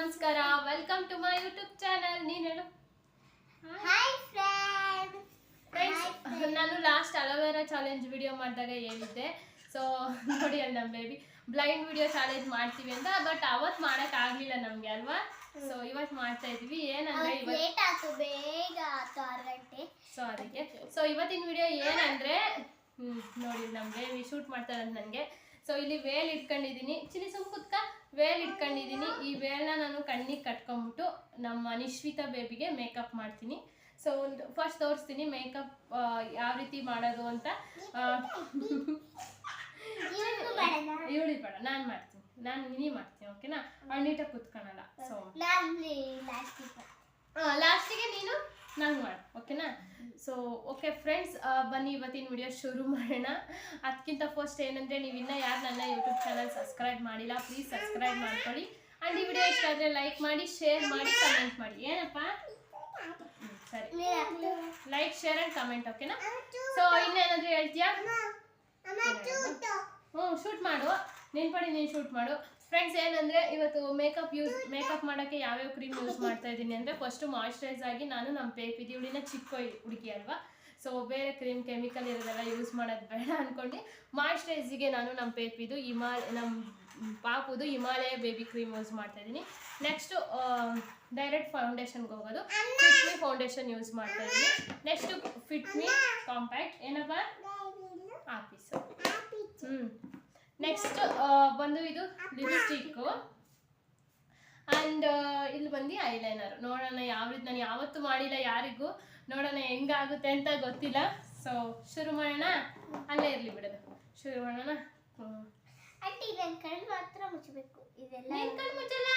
ನಮಸ್ಕಾರ. Welcome to my YouTube channel ನೀನ್ ಹೇಳು? ಹಾಯ್ ಫ್ರೆಂಡ್ಸ್ Friends, ನಾನು last aloe vera challenge video ಮಾಡಿದಾಗ ಹೇಳಿದ್ದೆ. ಸೊ ನೋಡಿ ಅಲ್ಲಿ ನಮ್ಮ ಬೇಬಿ ಬ್ಲೈಂಡ್ ವಿಡಿಯೋ ಚಾಲೆಂಜ್ ಮಾಡ್ತೀವಿ ಅಂತ ಬಟ್ ಅವತ್ ಮಾಡಕ್ ಆಗ್ಲಿಲ್ಲ ನಮ್ಗೆ ಅಲ್ವಾ? ಸೊ ಇವತ್ತು ಮಾಡ್ತಾ ಇದೀವಿ. ಏನಂದ್ರೆ ಇವತ್ತು ಬೇಗ ಗಂಟೆ. ಸೊ ಅದಕ್ಕೆ. ಸೊ ಇವತ್ತಿನ ವಿಡಿಯೋ ಏನಂದ್ರೆ ನೋಡಿ ನಮ್ಮ ಬೇಬಿ ಶೂಟ್ ಮಾಡ್ತಾರೆ ನನಗೆ. ಸೊ ಇಲ್ಲಿ ವೇಲ್ ಇಟ್ಕೊಂಡಿದ್ದೀನಿ ಚಿಲಿ ಸುಮ್ ಕುತ್ಕ. ವೇಲ್ ಇಟ್ಕೊಂಡಿದ್ದೀನಿ. ಈ ವೇಲ್ನ ನಾನು ಕಣ್ಣಿಗೆ ಕಟ್ಕೊಂಡ್ಬಿಟ್ಟು ನಮ್ಮ ನಿಶ್ವಿತ ಬೇಬಿಗೆ ಮೇಕಪ್ ಮಾಡ್ತೀನಿ. ಸೊ ಒಂದು ಫಸ್ಟ್ ತೋರಿಸ್ತೀನಿ ಮೇಕಪ್ ಯಾವ ರೀತಿ ಮಾಡೋದು ಅಂತ. ಇವಳಿ ಬೇಡ ನಾನು ಮಾಡ್ತೀನಿ. ನಾನು ನೀ ಮಾಡ್ತೀನಿ ಓಕೆನಾ ಅವ್ಳು ನೀಟಾಗಿ ಕುತ್ಕೊಳಲ್ಲ ಸೊ ಲಾಸ್ಟಿಗೆ ನೀನು ನಾನು ಮಾಡು ಓಕೆನಾ ಸೊ ಓಕೆ ಫ್ರೆಂಡ್ಸ್ ಬನ್ನಿ ಇವತ್ತಿನ ವಿಡಿಯೋ ಶುರು ಮಾಡೋಣ. ಅದಕ್ಕಿಂತ ಫಸ್ಟ್ ಏನಂದರೆ ನೀವು ಇನ್ನೂ ಯಾರು ನನ್ನ ಯೂಟ್ಯೂಬ್ ಚಾನಲ್ ಸಬ್ಸ್ಕ್ರೈಬ್ ಮಾಡಿಲ್ಲ ಪ್ಲೀಸ್ ಸಬ್ಸ್ಕ್ರೈಬ್ ಮಾಡ್ಕೊಳ್ಳಿ. ಆ್ಯಂಡ್ ಈ ವಿಡಿಯೋ ಇಷ್ಟ ಆದರೆ ಲೈಕ್ ಮಾಡಿ ಶೇರ್ ಮಾಡಿ ಕಮೆಂಟ್ ಮಾಡಿ. ಏನಪ್ಪ? ಸರಿ. ಲೈಕ್ ಶೇರ್ ಆ್ಯಂಡ್ ಕಮೆಂಟ್ ಓಕೆನಾ ಸೊ ಇನ್ನೇನಾದರೂ ಹೇಳ್ತೀಯಾ? ಹ್ಞೂ ಶೂಟ್ ಮಾಡು. ನಿನ್ ಪಡಿ ನೀನು ಶೂಟ್ ಮಾಡು. ಫ್ರೆಂಡ್ಸ್ ಏನಂದ್ರೆ ಇವತ್ತು ಮೇಕಪ್ ಯೂಸ್ ಮೇಕಪ್ ಮಾಡೋಕ್ಕೆ ಯಾವ್ಯಾವ ಕ್ರೀಮ್ ಯೂಸ್ ಮಾಡ್ತಾ ಇದ್ದೀನಿ ಅಂದರೆ ಫಸ್ಟ್ ಮಾಯಿಶ್ಚರೈಸ್ ಆಗಿ ನಾನು ನಮ್ಮ ಪೇಪಿ ಹುಡಿನ ಚಿಕ್ಕ ಹುಡುಗಿ ಅಲ್ವಾ? ಸೊ ಬೇರೆ ಕ್ರೀಮ್ ಕೆಮಿಕಲ್ ಇರೋದೆಲ್ಲ ಯೂಸ್ ಮಾಡೋದು ಬೇಡ ಅಂದ್ಕೊಂಡು ಮಾಯಿಶ್ಚರೈಸಿಗೆ ನಾನು ನಮ್ಮ ಪೇಪಿದು ಹಿಮಾ ನಮ್ಮ ಪಾಪುದು ಹಿಮಾಲಯ ಬೇಬಿ ಕ್ರೀಮ್ ಯೂಸ್ ಮಾಡ್ತಾ ಇದ್ದೀನಿ. ನೆಕ್ಸ್ಟು ಡೈರೆಕ್ಟ್ ಫೌಂಡೇಶನ್ಗೆ ಹೋಗೋದು. ಫಿಟ್ ಮಿ ಫೌಂಡೇಶನ್ ಯೂಸ್ ಮಾಡ್ತಾ ಇದ್ದೀನಿ. ನೆಕ್ಸ್ಟು ಫಿಟ್ ಮೀ ಕಾಂಪ್ಯಾಕ್ಟ್ ಏನಪ್ಪ? ಆಫೀಸು ನೆಕ್ಸ್ಟ್ ಬಂದು ಇದು ಲಿಪ್ಸ್ಟಿಕ್ಕು ಆ್ಯಂಡ್ ಇಲ್ಲಿ ಬಂದು ಐಲೈನರ್ ನೋಡೋಣ ಯಾವ ರೀತಿ ನಾನು ಯಾವತ್ತೂ ಮಾಡಿಲ್ಲ ಯಾರಿಗೂ ನೋಡೋಣ ಹೆಂಗಾಗುತ್ತೆ ಅಂತ ಗೊತ್ತಿಲ್ಲ. ಸೊ ಶುರು ಮಾಡೋಣ? ಅಲ್ಲೇ ಇರಲಿ ಬಿಡೋದು. ಶುರು ಮಾಡೋಣ. ಆಂಟಿ ನನ್ನ ಕಣ್ಣು ಮಾತ್ರ ಮುಚ್ಚಬೇಕು. ಇದೆಲ್ಲ ನನ್ನ ಕಣ್ಣು ಮುಚ್ಚಲ್ಲ?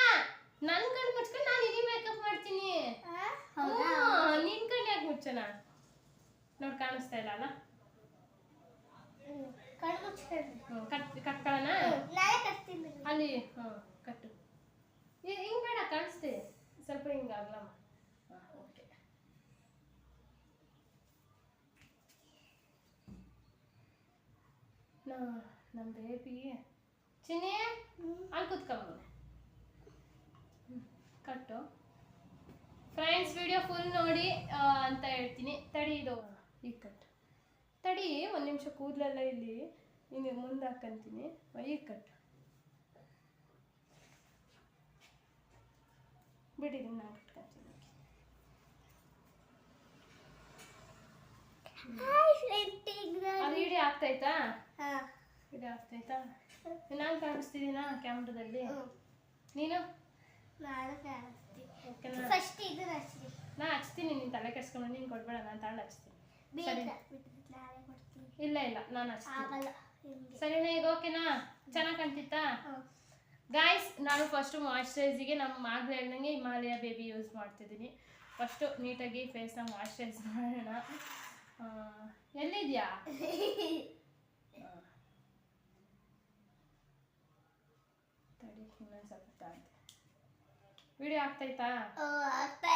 ನನ್ನ ಕಣ್ಣು ಮುಚ್ಕೊಂಡು ನಾನು ಇಲ್ಲಿ ಮೇಕಪ್ ಮಾಡ್ತೀನಿ. ಆ? ಹೌದಾ? ಹ್ಮ್, ನಿನ್ ಕಣ್ಣು ಯಾಕೆ ಮುಚ್ಚನ ನೋಡಿ ಕಾಣಿಸ್ತಾ ಇಲ್ಲ ಅಲ್ಲ? ಕಟ್ ಕಟ್ಕೊಳ್ಳೋಣ ಅಲ್ಲಿ ಹ್ಞೂ ಕಟ್ಟು. ಹಿಂಗೆ ಬೇಡ ಕಾಣಿಸ್ತೆ ಸ್ವಲ್ಪ ಹಿಂಗೆ ಆಗ್ಲಮ್ಮ ಹಾಂ ಓಕೆ ನಮ್ಮ ಬೇಬಿ ಚಿನ್ನಿ ಅಲ್ಲಿ ಕುತ್ಕೊಂಬನೆ ಕಟ್ಟು. ಫ್ರೆಂಡ್ಸ್ ವಿಡಿಯೋ ಫುಲ್ ನೋಡಿ ಅಂತ ಹೇಳ್ತೀನಿ. ತಡಿ ಇದು ಈಗ ಕಟ್ಟು. ತಡಿ ಒಂದು ನಿಮಿಷ ಕೂದಲೆಲ್ಲ ಇಲ್ಲಿ ನಿನಗೆ ಮುಂದೆ ಹಾಕಂತೀನಿ. ಮೈ ಕಟ್. ಬಿಡಿ ನಾನು ಕಟ್ಕೊಂತೀನಿ. ಇಡೀ ಆಗ್ತೈತಾ ಹಾ. ಇಡೀ ಆಗ್ತೈತಾ ನಾನು ಕಾಣಿಸ್ತಿದ್ದೀನಾ ಕ್ಯಾಮ್ರದಲ್ಲಿ? ನೀನು? ನಾನು ಹಚ್ತೀನಿ ನೀನು ತಲೆ ಕೆಡ್ಸ್ಕೊಂಡು ನೀನು ಕೊಡ್ಬೇಡ ನಾನು ತಗೊಂಡು ಹಚ್ತೀನಿ. ಇಲ್ಲ ಇಲ್ಲ ನಾನು ಅಷ್ಟೇ. ಸರಿನಾ ಈಗ ಓಕೆನಾ? ಚೆನ್ನಾಗಿ ಕಾಣ್ತಿತ್ತಾ. ಗಾಯ್ಸ್ ನಾನು ಫಸ್ಟು ಮಾಯ್ಶ್ಚರೈಸಿಗೆ ನಮ್ಮ ಆಗಲೇ ಹೇಳ್ದಂಗೆ ಹಿಮಾಲಯ ಬೇಬಿ ಯೂಸ್ ಮಾಡ್ತಿದ್ದೀನಿ. ಫಸ್ಟು ನೀಟಾಗಿ ಫೇಸ್ನ ಮಾಯ್ಶ್ಚರೈಸ್ ಮಾಡೋಣ. ಎಲ್ಲಿದೆಯಾ? ತಡಿ ಇನ್ನೊಂದು ಸ್ವಲ್ಪ ವಿಡಿಯೋ ಆಗ್ತೈತಾ ಆಗ್ತಾ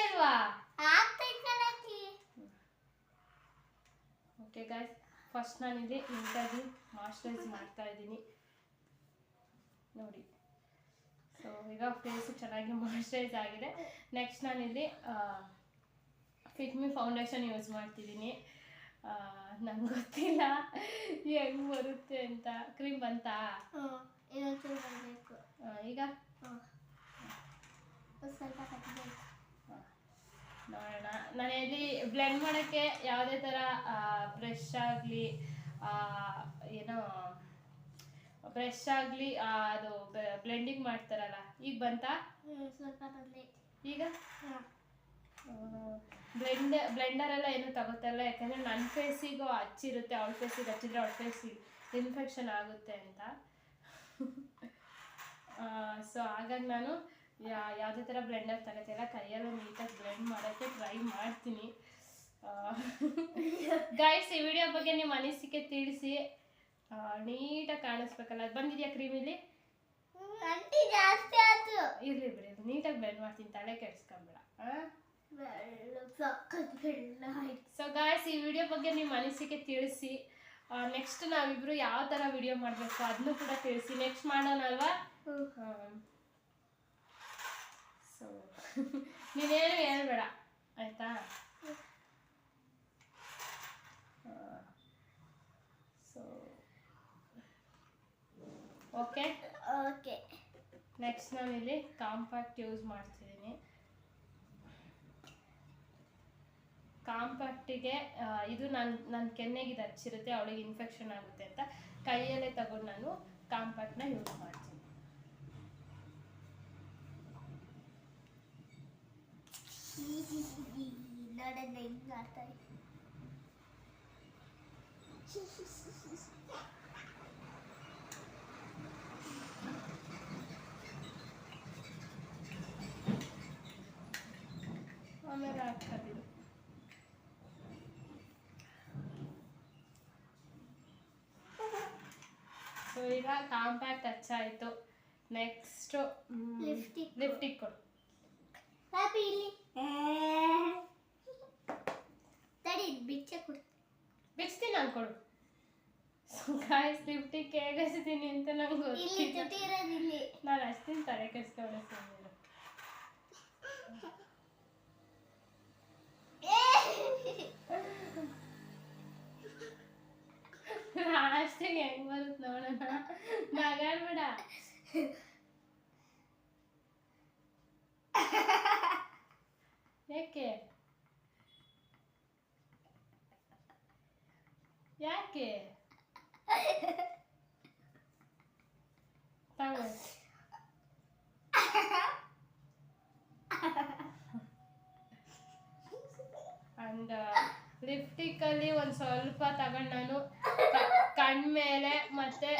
ಇಲ್ವಾ? ಆಗ್ತೈತೆ ಓಕೆ ಗಾಯ್ಸ್ ಫಸ್ಟ್ ನಾನಿಲ್ಲಿ ನೀಟಾಗಿ ಮಾಯ್ಶ್ಚರೈಸ್ ಮಾಡ್ತಾ ಇದ್ದೀನಿ. ನೋಡಿ. ಸೊ ಈಗ ಫೇಸ್ ಚೆನ್ನಾಗಿ ಮಾಯ್ಶ್ಚರೈಸ್ ಆಗಿದೆ. ನೆಕ್ಸ್ಟ್ ನಾನಿಲ್ಲಿ ಫಿಟ್ಮಿ ಫೌಂಡೇಶನ್ ಯೂಸ್ ಮಾಡ್ತಿದ್ದೀನಿ. ನಂಗೆ ಗೊತ್ತಿಲ್ಲ. ಹೆಂಗೆ ಬರುತ್ತೆ ಅಂತ. ಕ್ರೀಮ್ ಬಂತಾ? ಈಗ? ಸ್ವಲ್ಪ ನೋಡೋಣ ಮನೆಯಲ್ಲಿ ಬ್ಲೆಂಡ್ ಮಾಡೋಕ್ಕೆ ಯಾವುದೇ ಥರ ಬ್ರಷ್ ಆಗಲಿ ಏನೋ ಬ್ರಷ್ ಆಗಲಿ ಅದು ಬ್ಲೆಂಡಿಂಗ್ ಮಾಡ್ತಾರಲ್ಲ ಈಗ ಬಂತಾ? ಸ್ವಲ್ಪ ಈಗ? ಬ್ಲೆಂಡ್ ಬ್ಲೆಂಡರ್ ಎಲ್ಲ ಏನು ತಗೋತಾರಲ್ಲ ಯಾಕಂದರೆ ನನ್ನ ಫೇಸಿಗೂ ಹಚ್ಚಿರುತ್ತೆ ಅವಳ ಫೇಸಿಗೆ ಹಚ್ಚಿದ್ರೆ ಅವಳ ಫೇಸಿಗೆ ಇನ್ಫೆಕ್ಷನ್ ಆಗುತ್ತೆ ಅಂತ. ಸೊ ಹಾಗಾಗಿ ನಾನು ಯಾ ಯಾವುದೇ ಥರ ಬ್ಲೆಂಡರ್ ತಗೋತಿಲ್ಲ ಕೈಯಲ್ಲೂ ನೀಟಾಗಿ ಬ್ಲೆಂಡ್ ಮಾಡೋಕ್ಕೆ ಟ್ರೈ ಮಾಡ್ತೀನಿ. ಗೈಡ್ಸ್ ಈ ವಿಡಿಯೋ ಬಗ್ಗೆ ನಿಮ್ಮ ಅನಿಸಿಕೆ ತಿಳಿಸಿ. ನೀಟಾಗಿ ಕಾಣಿಸ್ಬೇಕಲ್ಲ. ಅದು ಬಂದಿದೆಯಾ ಕ್ರೀಮಿಲಿ ಜಾಸ್ತಿ ಆಯ್ತು. ಇರಲಿ ಬಿಡಿ ನೀಟಾಗಿ ಬ್ಲೆಂಡ್ ಮಾಡ್ತೀನಿ. ತಲೆ ಕೆಡ್ಸ್ಕೊಂಬೇಡ. ಸೊ ಗಾಯ್ಸ್ ಈ ವಿಡಿಯೋ ಬಗ್ಗೆ ನಿಮ್ಮ ಅನಿಸಿಕೆ ತಿಳಿಸಿ. ನೆಕ್ಸ್ಟ್ ನಾವಿಬ್ರು ಯಾವ ಥರ ವಿಡಿಯೋ ಮಾಡಬೇಕು ಅದನ್ನು ಕೂಡ ತಿಳಿಸಿ. ನೆಕ್ಸ್ಟ್ ಮಾಡೋಣ ಅಲ್ವಾ ಹ್ಞೂ ನೀನೇನು ಹೇಳ್ಬೇಡ. ಆಯಿತಾ? ಸೊ ಓಕೆ ಓಕೆ ನೆಕ್ಸ್ಟ್ ನಾನು ಇಲ್ಲಿ ಕಾಂಪ್ಯಾಕ್ಟ್ ಯೂಸ್ ಮಾಡ್ತಿದ್ದೀನಿ. ಕಾಂಪ್ಯಾಕ್ಟಿಗೆ ಇದು ನನ್ನ ನನ್ನ ಕೆನ್ನೆಗೆ ಇದು ಹಚ್ಚಿರುತ್ತೆ ಅವಳಿಗೆ ಇನ್ಫೆಕ್ಷನ್ ಆಗುತ್ತೆ ಅಂತ ಕೈಯಲ್ಲೇ ತಗೊಂಡು ನಾನು ಕಾಂಪ್ಯಾಕ್ಟ್ನ ಯೂಸ್ ಮಾಡ್ತೀನಿ. ನೋಡೋಣ ಹೆಂಗ್ ಮಾಡ್ತಾ ಇದ್ದೀನಿ. ಆಮೇಲೆ ಹಾಕೋದಿಲ್ಲ ಸೊ ಈಗ ಕಾಂಪ್ಯಾಕ್ಟ್ ಹಚ್ಚಾಯಿತು ನೆಕ್ಸ್ಟು Lipstick. ಲಿಫ್ಟಿಕ್ ಕೊಡು ಪಾಪಿ ಇಲ್ಲಿ ತಡಿ ಬಿಚ್ಚ ಕೊಡು. ಬಿಚ್ತೀನಿ ನಾನು ಕೊಡು. ಗಾಯ್ಸ್ ಹೇಗೆ ಹಚ್ತೀನಿ ಅಂತ ನಂಗೆ ಇಲ್ಲಿ ಗೊತ್ತಿಲ್ಲ ತುಟಿ ಇರೋದು ಇಲ್ಲಿ. ನಾನು ಹಚ್ತೀನಿ ತಲೆ ಕೆಡ್ಸ್ಕೊಂಡೆ ಸುಮ್ಮನೆ ಲಾಸ್ಟಿಗೆ ಹೆಂಗ್ ಬರುತ್ತೆ ನೋಡೋಣ ನಗಾಡ್ಬೇಡ ಯಾಕೆ ಯಾಕೆ ತಗೋ ಅಂಡ್ ಲಿಪ್ಟಿಕ್ ಅಲ್ಲಿ ಒಂದ್ ಸ್ವಲ್ಪ ತಗೊಂಡ್ ನಾನು ಕಣ್ಮೇಲೆ ಮತ್ತೆ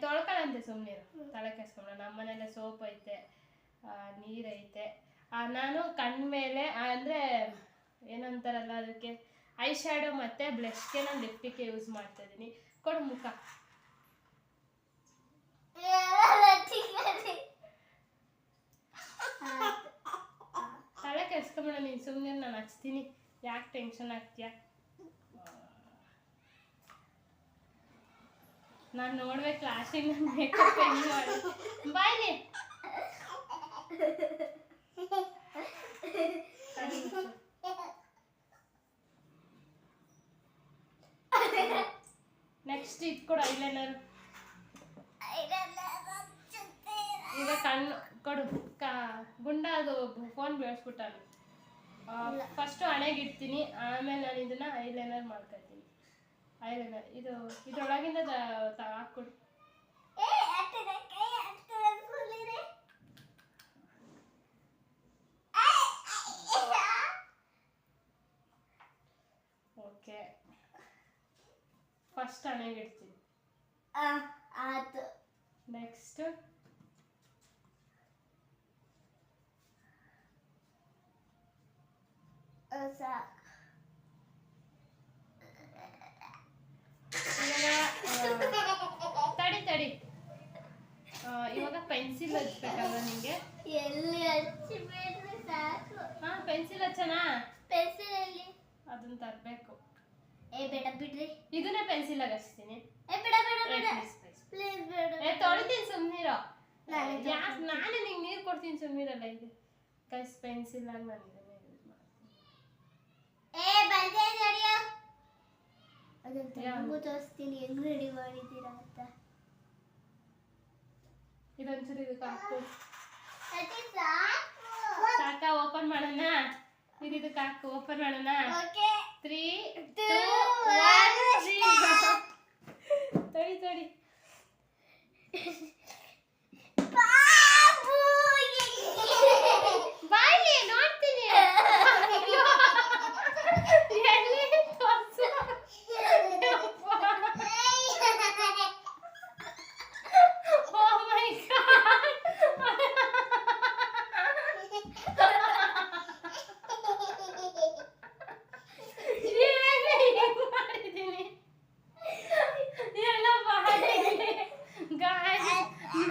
ತೊಳ್ಕೊಳಂತೆ ಸುಮ್ಮನೆ ತಲೆ ಕೆಸ್ಕೊಂಡ ನಮ್ಮ ಮನೇಲೆ ಸೋಪ್ ಐತೆ ಆ, ನೀರ್ ಐತೆ. ಆ, ನಾನು ಕಣ್ಮೇಲೆ ಅಂದ್ರೆ ಏನಂತಾರಲ್ಲ ಅದಕ್ಕೆ? ಐ ಶ್ಯಾಡೋ ಮತ್ತೆ ಬ್ಲಷ್ಗೆ ನಾನು ಲಿಪ್ಟಿಕ್ಕೆ ಯೂಸ್ ಮಾಡ್ತಾ ಇದೀನಿ ಕೊಡು ಮುಖ. ತಲೆ ಕೆಸ್ಕೊಂಬೇಡ ನೀನು ಸುಮ್ಮನೆ ನಾನು ಹಚ್ತೀನಿ. ಯಾಕೆ ಟೆನ್ಷನ್ ಆಗ್ತೀಯ? ನಾನು ನೋಡ್ಬೇಕು ಕ್ಲಾಸಿಗೆ ನನ್ನ ಮೇಕಪ್ ಹೆಂಗ್ ಮಾಡಿ. ಬಾಯ್ಲಿ ನೆಕ್ಸ್ಟ್ ಇದು ಕೊಡು ಐಲೈನರ್ ಈಗ ಕಣ್ಣು ಕೊಡು. ಕ ಗುಂಡ ಅದು ಫೋನ್ ಬೆಳೆಸ್ಬಿಟ್ಟಾನು. ಫಸ್ಟು ಹಣೆಗಿಡ್ತೀನಿ ಆಮೇಲೆ ನಾನು ಇದನ್ನ ಐಲೈನರ್ ಮಾಡ್ಕೊತೀನಿ. ಐಲೈನರ್ ಇದು ಇದ್ರೊಳಗಿಂದ ಹಾಕ್ಕೊಡು. ಫಸ್ಟ್ ಹಣೆಗೆ ಇಡ್ತೀನಿ? ಆತು ನೆಕ್ಸ್ಟ್ ಸಾಕು ಇವಾಗ ಆ, ತಡಿ ತಡಿ ಆ, ಇವಾಗ ಪೆನ್ಸಿಲ್ ಹಚ್ಬೇಕಲ್ವ ನಿಂಗೆ ಎಲ್ಲಿ ಹಚ್ಚಿಬೇಡ್ರಿ ಸಾಕು ಹಾ ಪೆನ್ಸಿಲ್ ಹಚ್ಚನಾ ಪೆನ್ಸಿಲ್ ಎಲ್ಲಿ ಅದನ್ನ ತರಬೇಕು ಏ ಬಿಡ್ರಿ ಇದನ್ನೇ ಪೆನ್ಸಿಲ್ ಹಚ್ತೀನಿ. ಏ ಬೇಡ ಬೇಡ ಬೇಡ. ಪ್ಲೀಸ್ ಬೇಡ. ಏ ತೊಳಿತೀನಿ ಸುಮ್ಮನಿರೋ ನಾನೇ ಯಾಕೆ ನಾನೇ ನಿಂಗೆ ನೀರು ಕೊಡ್ತೀನಿ ಸುಮ್ಮನಿರಲ್ಲ ಇದು ಕೈಸ್ ಪೆನ್ಸಿಲ್ ಆಗಿ ನಾನು ಇದನ್ನ ಯೂಸ್ ಮಾಡ್ತೀನಿ ಏ ಬಂದೆ ನಡಿಯೋ? ನಿಮಗೂ ತೋರಿಸ್ತೀನಿ. ಹೆಂಗ್ ರೆಡಿ ಮಾಡಿದ್ದೀರಾ ಅಂತ. ಇದೊಂಚೂರು ಇದಕ್ಕೆ ಹಾಕು. ಸಾಕ. ಓಪನ್ ಮಾಡೋಣ. ಇದು ಇದಕ್ಕೆ ಹಾಕು ಓಪನ್ ಮಾಡೋಣ. Okay three Two, two one, ತಡಿ ತಡಿ ಬಾಬು ಬಾಯ್ಲಿ ನೋಡ್ತೀನಿ ಅಯ್ಯೋ. ಎಲ್ಲಿ ತೋರ್ಸು. ಯಪ್ಪ. Oh my God. ಏನು ಹಿಂಗ್ ಮಾಡಿದೀನಿ? ಎಲ್ಲ ಬಾಯಿಗೆ. Guys,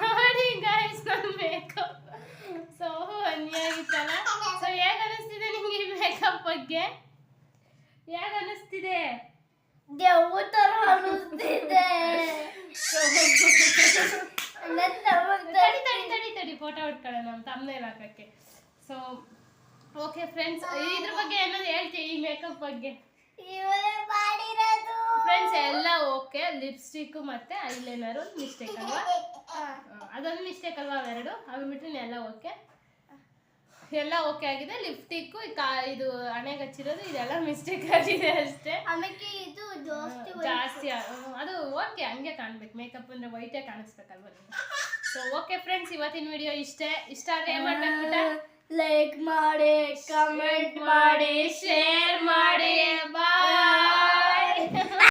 ನೋಡಿ guys ನನ್ makeup. So ಆಗಿತ್ತಲ್ಲ ಸೊ ಹೇಗ್ ಅನಿಸ್ತಿದೆ ನಿಮ್ಗೆ ಈ ಮೇಕಪ್ ಬಗ್ಗೆ ಹೇಗ್ ಅನಿಸ್ತಿದೆ ದೇವು ತರ ಅನಿಸ್ತಿದೆ ತಡಿ ತಡಿ ತಡಿ ತಡಿ ಫೋಟೋ ಹೊಡ್ಕೊಳ್ಳೋಣ ನಮ್ಮ ತಮ್ಮನೇಲಿ ಹಾಕಕ್ಕೆ. ಸೊ ಓಕೆ ಫ್ರೆಂಡ್ಸ್ ಇದ್ರ ಬಗ್ಗೆ ಏನಾದ್ರು ಹೇಳ್ತೀವಿ ಈ ಮೇಕಪ್ ಬಗ್ಗೆ? ಫ್ರೆಂಡ್ಸ್ ಎಲ್ಲ ಓಕೆ ಲಿಪ್ಸ್ಟಿಕ್ ಮತ್ತೆ ಐಲೈನರ್ ಮಿಸ್ಟೇಕ್ ಅಲ್ವಾ? ಅದೊಂದು ಮಿಸ್ಟೇಕ್ ಅಲ್ವಾ ಅವೆರಡು? ಅವು ಬಿಟ್ರೆ ಎಲ್ಲ ಓಕೆ ಎಲ್ಲ ಓಕೆ ಆಗಿದೆ. ಲಿಪ್ಸ್ಟಿಕ್ ಇದು ಹಣೆಗೆ ಹಚ್ಚಿರೋದು ಇದೆಲ್ಲ ಮಿಸ್ಟೇಕ್ ಆಗಿದೆ ಅಷ್ಟೇ. ಆಮೇಲೆ ಇದು ಜಾಸ್ತಿ ಅದು ಓಕೆ ಹಂಗೆ ಕಾಣ್ಬೇಕು. ಮೇಕಪ್ ಅಂದ್ರೆ ವೈಟೇ ಕಾಣಿಸ್ಬೇಕಲ್ವ ಸೊ ಓಕೆ ಫ್ರೆಂಡ್ಸ್ ಇವತ್ತಿನ ವಿಡಿಯೋ ಇಷ್ಟೇ. ಇಷ್ಟ ಆದ್ರೆ ಏನ್ ಮಾಡ್ಬೇಕು ಪುಟ್ಟ? ಲೈಕ್ ಮಾಡಿ ಕಮೆಂಟ್ ಮಾಡಿ ಶೇರ್ ಮಾಡಿ. ಬಾಯ್